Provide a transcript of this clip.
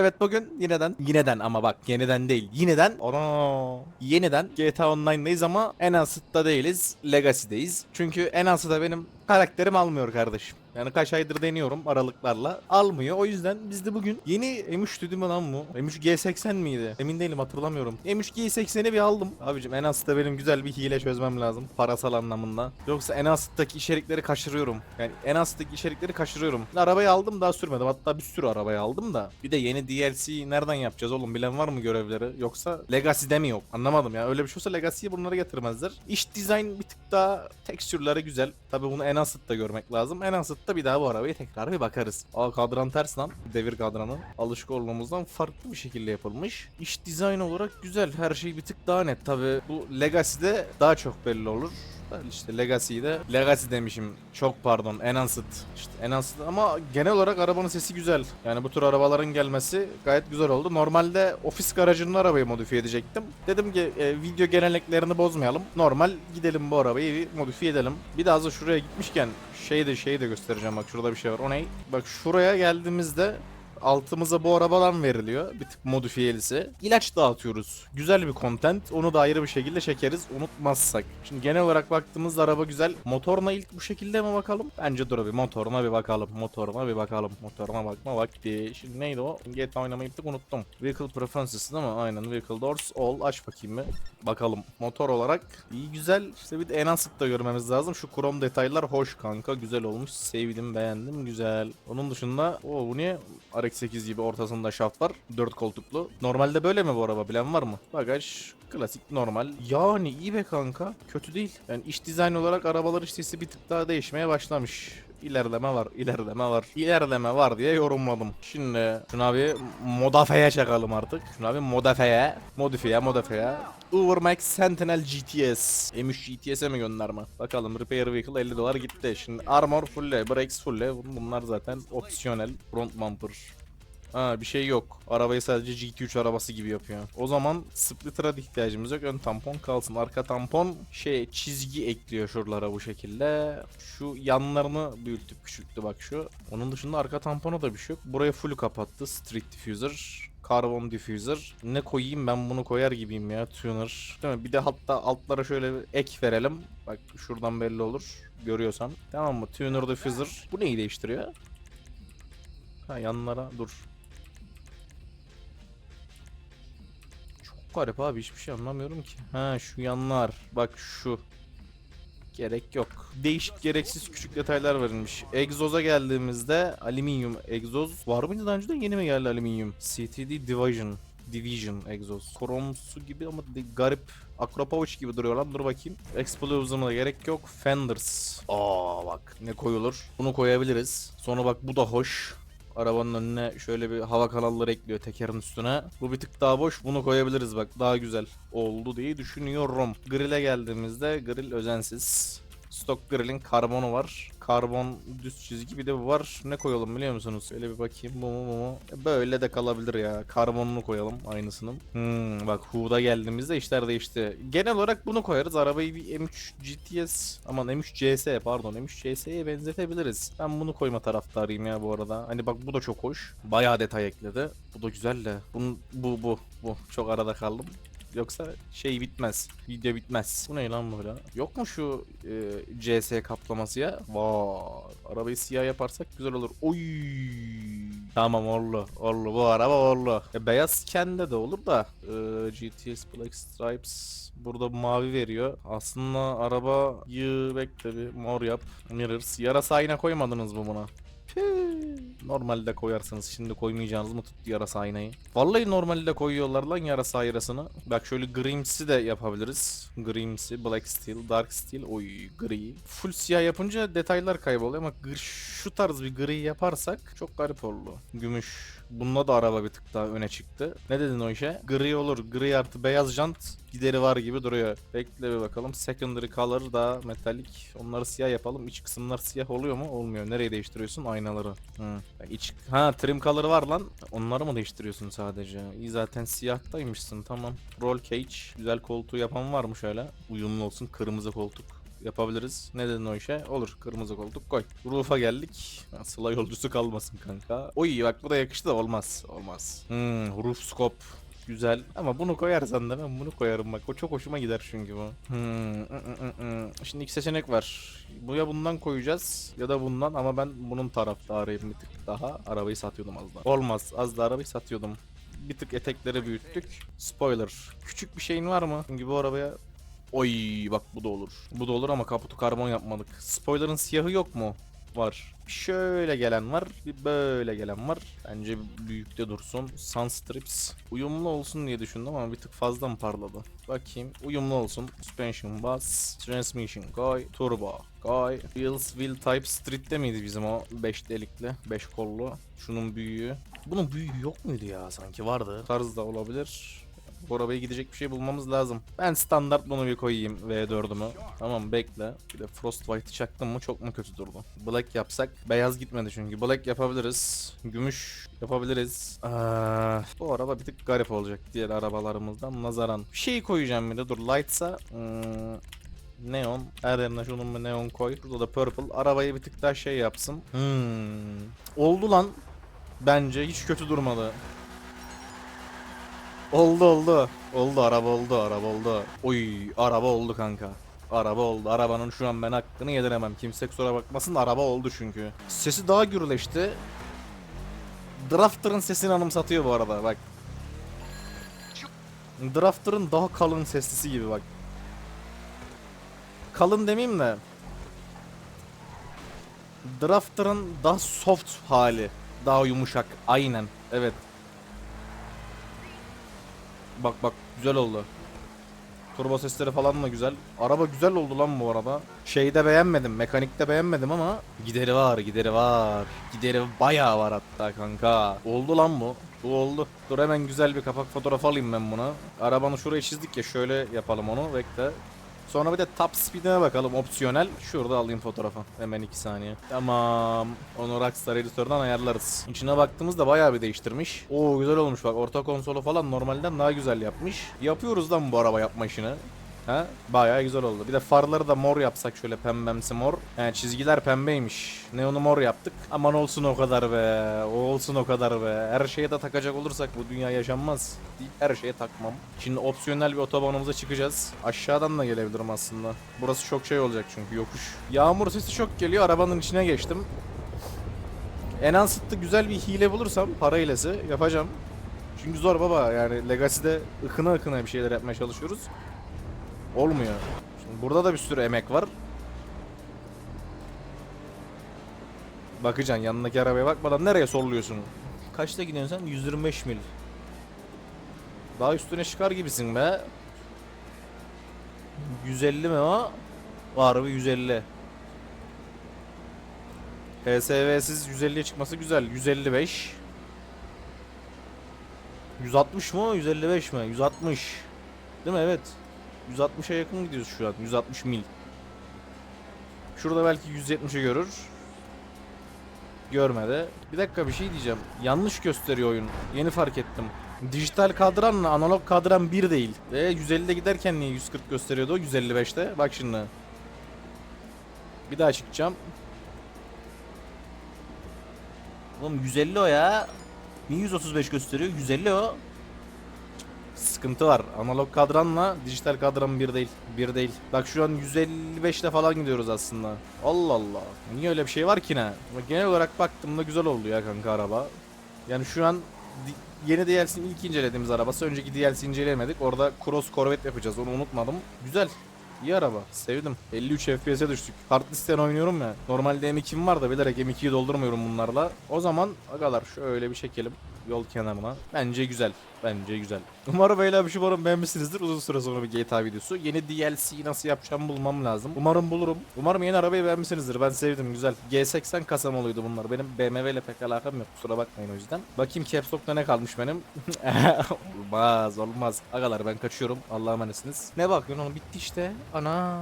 Evet bugün yineden, yineden ama bak yeniden değil, yineden, ana, yeniden GTA Online'dayız ama Enhanced'da değiliz, Legacy'deyiz. Çünkü Enhanced'da benim karakterim almıyor kardeşim. Yani kaç aydır deniyorum aralıklarla. Almıyor. O yüzden biz de bugün yeni M3 dedim mi lan bu? M3 G80 miydi? Emin değilim hatırlamıyorum. M3 G80'i bir aldım. Abicim Enhanced'da benim güzel bir hile çözmem lazım. Parasal anlamında. Yoksa Enhanced'daki içerikleri kaçırıyorum. Yani Enhanced'daki içerikleri kaçırıyorum. Arabayı aldım daha sürmedim. Hatta bir sürü arabayı aldım da. Bir de yeni DLC nereden yapacağız oğlum? Bilen var mı görevleri? Yoksa Legacy'de mi yok? Anlamadım ya. Öyle bir şey olsa Legacy'ye bunları getirmezler. İç dizayn bir tık daha tekstürleri güzel. Tabi bunu Enhanced'da görmek lazım. Enhanced'da bir daha bu arabaya tekrar bir bakarız. Aa kadran ters lan. Devir kadranı. Alışık olduğumuzdan farklı bir şekilde yapılmış. İç dizayn olarak güzel. Her şey bir tık daha net. Tabi bu Legacy'de daha çok belli olur. Ben işte Legacy'de Legacy demişim. Çok pardon. Enhanced. İşte Enhanced ama genel olarak arabanın sesi güzel. Yani bu tür arabaların gelmesi gayet güzel oldu. Normalde ofis garajının arabayı modifiye edecektim. Dedim ki e, video geleneklerini bozmayalım. Normal gidelim bu arabayı modifiye edelim. Bir daha da şuraya gitmişken şey de şey de göstereceğim bak şurada bir şey var. O ne? Bak şuraya geldiğimizde altımıza bu arabadan veriliyor. Bir tık modifiyelisi. İlaç dağıtıyoruz. Güzel bir content. Onu da ayrı bir şekilde çekeriz unutmazsak. Şimdi genel olarak baktığımızda araba güzel. Motoruna ilk bu şekilde mi bakalım? Bence dur bir motoruna bir bakalım. Motoruna bir bakalım. Motoruna bakma vakti. Şimdi neydi o? GTA oynamayı bir unuttum. Vehicle Preferences değil mi? Aynen. Vehicle Doors All. Aç bakayım bir. Bakalım. Motor olarak iyi güzel. İşte bir de Enhanced da görmemiz lazım. Şu krom detaylar hoş kanka. Güzel olmuş. Sevdim beğendim. Güzel. Onun dışında o bu niye? RX-8 gibi ortasında şaft var. 4 koltuklu. Normalde böyle mi bu araba bilen var mı? Bagaj klasik normal. Yani iyi be kanka. Kötü değil. Yani iç dizayn olarak arabalar işçisi bir tık daha değişmeye başlamış. İlerleme var, ilerleme var, ilerleme var diye yorumladım. Şimdi şuna bir modafeye çakalım artık. Şuna bir modafeye, modifiye, modifiye. Ubermax Sentinel GTS. M3 GTS'e mi gönderme? Bakalım repair vehicle 50 dolar gitti. Şimdi armor fulle, brakes fulle. Bunlar zaten opsiyonel. Front bumper. Ha bir şey yok. Arabayı sadece GT3 arabası gibi yapıyor. O zaman splitter'a da ihtiyacımız yok. Ön tampon kalsın. Arka tampon şey çizgi ekliyor şuralara bu şekilde. Şu yanlarını büyüttük küçülttü bak şu. Onun dışında arka tampona da bir şey yok. Burayı full kapattı. Street diffuser. Carbon diffuser. Ne koyayım ben bunu koyar gibiyim ya tuner. Değil mi? Bir de hatta altlara şöyle ek verelim. Bak şuradan belli olur. Görüyorsan. Tamam mı? Tuner diffuser. Bu neyi değiştiriyor? Ha yanlara dur. Garip abi hiçbir şey anlamıyorum ki. Ha şu yanlar. Bak şu. Gerek yok. Değişik gereksiz küçük detaylar verilmiş. Egzoza geldiğimizde alüminyum egzoz. Var mıydı daha önceden yeni mi geldi alüminyum? CTD Division. Division egzoz. Kromsu gibi ama garip. Akropovic gibi duruyor lan dur bakayım. Explosive'a da gerek yok. Fenders. Aa bak ne koyulur. Bunu koyabiliriz. Sonra bak bu da hoş. Arabanın önüne şöyle bir hava kanalları ekliyor tekerin üstüne. Bu bir tık daha boş. Bunu koyabiliriz bak. Daha güzel oldu diye düşünüyorum. Grill'e geldiğimizde grill özensiz. Stock grill'in karbonu var. Karbon düz çizgi bir de var. Ne koyalım biliyor musunuz? Öyle bir bakayım. Bu mu bu mu? E, Böyle de kalabilir ya. Karbonunu koyalım aynısını. Hmm, bak Hu'da geldiğimizde işler değişti. Genel olarak bunu koyarız. Arabayı bir M3 GTS aman M3 CS pardon M3 CS'ye benzetebiliriz. Ben bunu koyma taraftarıyım ya bu arada. Hani bak bu da çok hoş. Bayağı detay ekledi. Bu da güzel de. Bunun, bu bu bu. Çok arada kaldım. Yoksa şey bitmez. Video bitmez. Bu ne lan böyle? Yok mu şu e, CS kaplaması ya? Vay. Arabayı siyah yaparsak güzel olur. Oy. Tamam orlu. Orlu. Bu araba orlu. E, beyaz kendi de olur da. E, GTS Black Stripes burada mavi veriyor. Aslında arabayı bekle bir mor yap. Mirrors. Yarasa ayna koymadınız mı buna? Püh. Normalde koyarsınız. Şimdi koymayacağınız mı tuttu yarasa aynayı? Vallahi normalde koyuyorlar lan yarasa ayrasını. Bak şöyle grimsi de yapabiliriz. Grimsi, black steel, dark steel, oy gri. Full siyah yapınca detaylar kayboluyor ama şu tarz bir gri yaparsak çok garip oldu. Gümüş. Bununla da araba bir tık daha öne çıktı. Ne dedin o işe? Gri olur. Gri artı beyaz jant gideri var gibi duruyor. Bekle bir bakalım. Secondary color da metalik. Onları siyah yapalım. İç kısımlar siyah oluyor mu? Olmuyor. Nereye değiştiriyorsun? Aynaları. Hı. İç... Ha trim color var lan. Onları mı değiştiriyorsun sadece? İyi zaten siyahtaymışsın. Tamam. Roll cage. Güzel koltuğu yapan var mı şöyle? Uyumlu olsun. Kırmızı koltuk. Yapabiliriz. Ne dedin o işe? Olur kırmızı koltuk koy. Roof'a geldik. Sıla yolcusu kalmasın kanka. Oy bak bu da yakıştı da olmaz. Olmaz. Hmm, roof scope. Güzel. Ama bunu koyarsan da ben bunu koyarım bak. O çok hoşuma gider çünkü bu. Hmm, ı, ı, ı, ı. Şimdi iki seçenek var. Bu ya bundan koyacağız ya da bundan ama ben bunun taraftarıyım bir tık daha. Arabayı satıyordum az daha. Olmaz. Az da arabayı satıyordum. Bir tık etekleri büyüttük. Spoiler. Küçük bir şeyin var mı? Çünkü bu arabaya Oy bak bu da olur. Bu da olur ama kaputu karbon yapmadık. Spoiler'ın siyahı yok mu? Var. Şöyle gelen var, bir böyle gelen var. Bence büyükte dursun. Sunstrips uyumlu olsun diye düşündüm ama bir tık fazla mı parladı? Bakayım. Uyumlu olsun. Suspension bus, transmission koy, turbo koy. Wheels wheel type street'te miydi bizim o 5 delikli, 5 kollu? Şunun büyüğü. Bunun büyüğü yok muydu ya sanki vardı. Tarzda olabilir. Bu gidecek bir şey bulmamız lazım. Ben standart bunu bir koyayım V4'ümü. Tamam bekle. Bir de Frostbite'ı çaktım mı çok mu kötü durdu. Black yapsak beyaz gitmedi çünkü. Black yapabiliriz. Gümüş yapabiliriz. Aa, bu araba bir tık garip olacak diğer arabalarımızdan nazaran. Bir şey koyacağım bir de dur. Light'sa hmm, Neon. Yerine şunun bir neon koy. Burada da purple. Arabayı bir tık daha şey yapsın. Hmm. Oldu lan. Bence hiç kötü durmadı. Oldu oldu. Oldu araba oldu araba oldu. Oy araba oldu kanka. Araba oldu. Arabanın şu an ben hakkını yediremem. Kimse kusura bakmasın araba oldu çünkü. Sesi daha gürleşti. Drafter'ın sesini anımsatıyor bu arada bak. Drafter'ın daha kalın seslisi gibi bak. Kalın demeyeyim de. Drafter'ın daha soft hali. Daha yumuşak. Aynen. Evet. Bak bak güzel oldu. Turbo sesleri falan da güzel. Araba güzel oldu lan bu arada. Şeyde beğenmedim, mekanikte beğenmedim ama gideri var, gideri var. Gideri bayağı var hatta kanka. Oldu lan bu. Bu oldu. Dur hemen güzel bir kapak fotoğrafı alayım ben buna. Arabanı şuraya çizdik ya şöyle yapalım onu. Bekle. Sonra bir de top speed'ine bakalım opsiyonel. Şurada alayım fotoğrafı. Hemen 2 saniye. Tamam. Onu Rockstar editörden ayarlarız. İçine baktığımızda bayağı bir değiştirmiş. Oo güzel olmuş bak. Orta konsolu falan normalden daha güzel yapmış. Yapıyoruz lan bu araba yapma işini. Ha? Bayağı güzel oldu. Bir de farları da mor yapsak şöyle pembemsi mor. He, çizgiler pembeymiş. Neonu mor yaptık. Aman olsun o kadar be. O olsun o kadar be. Her şeye de takacak olursak bu dünya yaşanmaz. Her şeye takmam. Şimdi opsiyonel bir otobanımıza çıkacağız. Aşağıdan da gelebilirim aslında. Burası çok şey olacak çünkü yokuş. Yağmur sesi çok geliyor. Arabanın içine geçtim. Enhanced'da güzel bir hile bulursam para hilesi yapacağım. Çünkü zor baba yani Legacy'de ıkına ıkına bir şeyler yapmaya çalışıyoruz. Olmuyor. Şimdi burada da bir sürü emek var. Bakacaksın yanındaki arabaya bakmadan nereye solluyorsun? Kaçta gidiyorsun sen? 125 mil. Daha üstüne çıkar gibisin be. 150 mi o? Var bir 150. HSV'siz 150'ye çıkması güzel. 155. 160 mı? 155 mi? 160. Değil mi? Evet. 160'a yakın gidiyoruz şu an. 160 mil. Şurada belki 170'i görür. Görmedi. Bir dakika bir şey diyeceğim. Yanlış gösteriyor oyun. Yeni fark ettim. Dijital kadranla analog kadran bir değil. E 150'de giderken niye 140 gösteriyordu o 155'te? Bak şimdi. Bir daha çıkacağım. Oğlum 150 o ya. Niye 135 gösteriyor? 150 o. Sıkıntı var. Analog kadranla dijital kadran bir değil. Bir değil. Bak şu an 155'te falan gidiyoruz aslında. Allah Allah. Niye öyle bir şey var ki ne? Genel olarak baktığımda güzel oldu ya kanka araba. Yani şu an yeni DLC'nin ilk incelediğimiz arabası. Önceki DLC inceleyemedik. Orada Cross Corvette yapacağız. Onu unutmadım. Güzel. İyi araba. Sevdim. 53 FPS'e düştük. Hard listen oynuyorum ya. Normalde M2'm var da bilerek M2'yi doldurmuyorum bunlarla. O zaman agalar şöyle bir çekelim yol kenarına. Bence güzel. Bence güzel. Umarım böyle bir şey umarım beğenmişsinizdir. Uzun süre sonra bir GTA videosu. Yeni DLC'yi nasıl yapacağımı bulmam lazım. Umarım bulurum. Umarım yeni arabayı beğenmişsinizdir. Ben sevdim güzel. G80 kasamalıydı bunlar. Benim BMW ile pek alakam yok. Kusura bakmayın o yüzden. Bakayım Caps Lock'ta ne kalmış benim. olmaz olmaz. Agalar ben kaçıyorum. Allah'a emanetsiniz. Ne bakıyorsun oğlum bitti işte. Ana.